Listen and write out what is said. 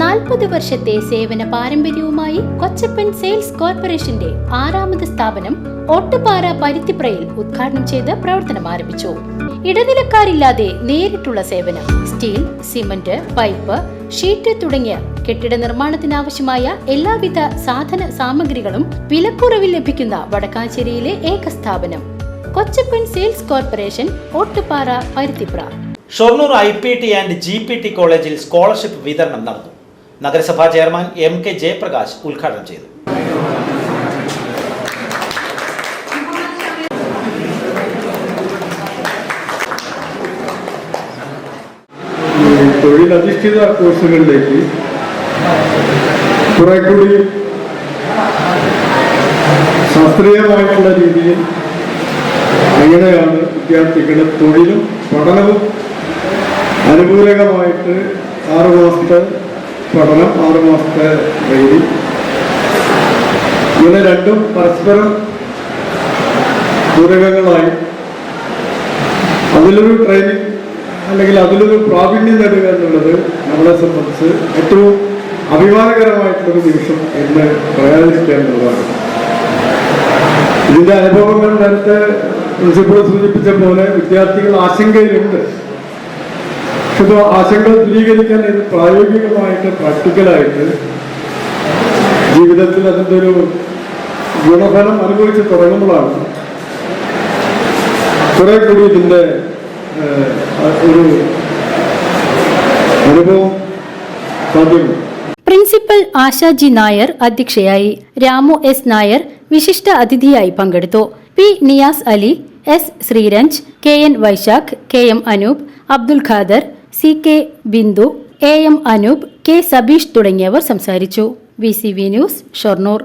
നാൽപ്പത് വർഷത്തെ സേവന പാരമ്പര്യവുമായി കൊച്ചപ്പൻ സെയിൽസ് കോർപ്പറേഷന്റെ ആറാമത് സ്ഥാപനം ഒട്ടുപാറ പരുത്തിപ്രയിൽ ഉദ്ഘാടനം ചെയ്ത് പ്രവർത്തനം ആരംഭിച്ചു. ഇടനിലക്കാരില്ലാതെ നേരിട്ടുള്ള സേവനം സ്റ്റീൽ സിമന്റ് പൈപ്പ് ഷീറ്റ് തുടങ്ങിയ കെട്ടിട നിർമ്മാണത്തിനാവശ്യമായ എല്ലാവിധ സാധന സാമഗ്രികളും വിലക്കുറവിൽ ലഭിക്കുന്ന വടക്കാഞ്ചേരിയിലെ ഏക സ്ഥാപനം Kochappan sales corporation Ottupara Paruthipra. Shoranur I P T and G P T കോളേജിൽ സ്കോളർഷിപ്പ് വിതരണം നടന്നു. നഗരസഭാ ചെയർമാൻ എം കെ ജയപ്രകാശ് ഉദ്ഘാടനം ചെയ്തു. തൊഴിലധിഷ്ഠിത കോഴ്സുകളിലേക്ക് കുറെ കൂടി ശാസ്ത്രീയമായിട്ടുള്ള രീതിയിൽ എങ്ങനെയാണ് വിദ്യാർത്ഥികൾ തൊഴിലും പഠനവും അനുകൂലകമായിട്ട് ആറ് മാസത്തെ പഠനം ആറു മാസത്തെ ട്രെയിനിങ് ഇങ്ങനെ രണ്ടും പരസ്പരം പൂരകങ്ങളായി. അതിലൊരു ട്രെയിനിങ് അല്ലെങ്കിൽ അതിലൊരു പ്രാവീണ്യം നേടുക എന്നുള്ളത് നമ്മളെ സംബന്ധിച്ച് ഏറ്റവും അഭിമാനകരമായിട്ടുള്ളൊരു നിമിഷം എന്ന് പറയാതിരിക്കാനുള്ളതാണ് ഇതിന്റെ അനുഭവങ്ങൾ നേരത്തെ പ്രിൻസിപ്പൾ സൂചിപ്പിച്ച പോലെ വിദ്യാർത്ഥികൾ ആശങ്കയിലുണ്ട്. പക്ഷെ ആശങ്ക ദൂരീകരിക്കാൻ ഇത് പ്രായോഗികമായിട്ട് പ്രാക്ടിക്കലായിട്ട് ജീവിതത്തിൽ അതിന്റെ ഒരു ഗുണഫലം അനുഭവിച്ച് തുടങ്ങുമ്പോഴാണ് കുറെ കൂടി ഇതിന്റെ ഒരു അനുഭവം സാധ്യമാണ്. പ്രിൻസിപ്പൽ ആശാജി നായർ അധ്യക്ഷയായി രാമു എസ് നായർ വിശിഷ്ട അതിഥിയായി പങ്കെടുത്തു. P Niyas Ali S Sreeranj K N Vaishakh K M Anoop Abdul Khader C K Bindu A M Anoop K Sabeesh തുടങ്ങിയവർ സംസാരിച്ചു. V C V news Shoranur.